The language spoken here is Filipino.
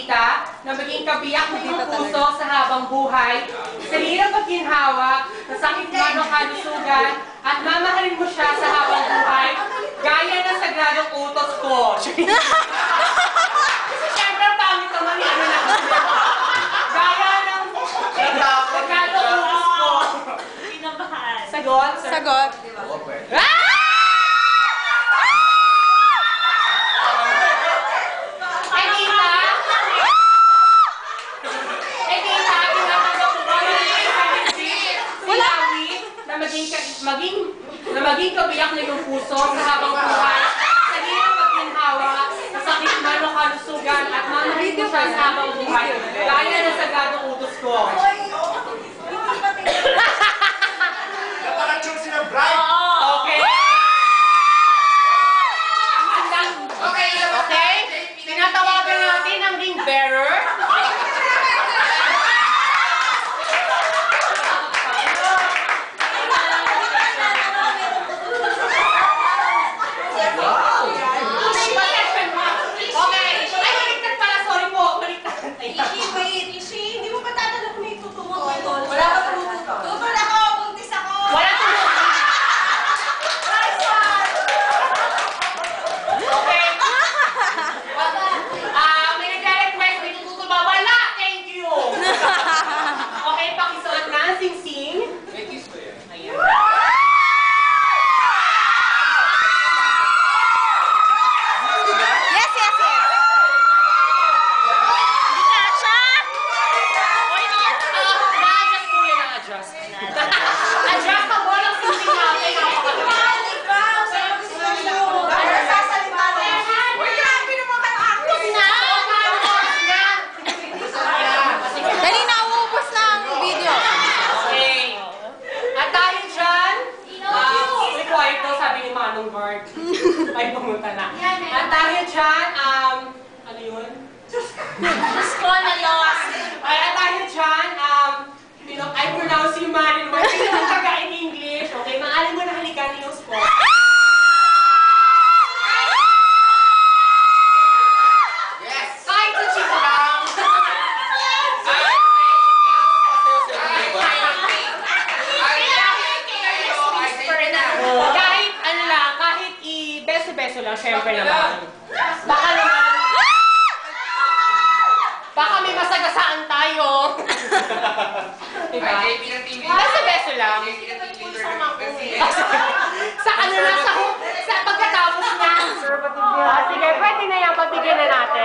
tita na maging kabiyak ng iyong puso sa habang buhay, sa hirap at ginhawa, sa sakit man o kalusugan, at mamahalin mo siya sa habang buhay, gaya ng sagradong utos ko. Kasi syempre, pangit naman ano na. Gaya ng sagradong utos ko. Kinabahan. Sagot? Sagot. Ah! Maging, na maging kabiyak na yung puso sa habang buhay, dahil dyan, ah, required daw sabi ni Manong Bart. Ay, pumunta na. At dahil dyan, um, ano yun? i-beso-beso lang, syempre naman. Baka naman, baka may masagasaan tayo. diba? Lang. Ano na, sa, sa pagkatapos na. Ah,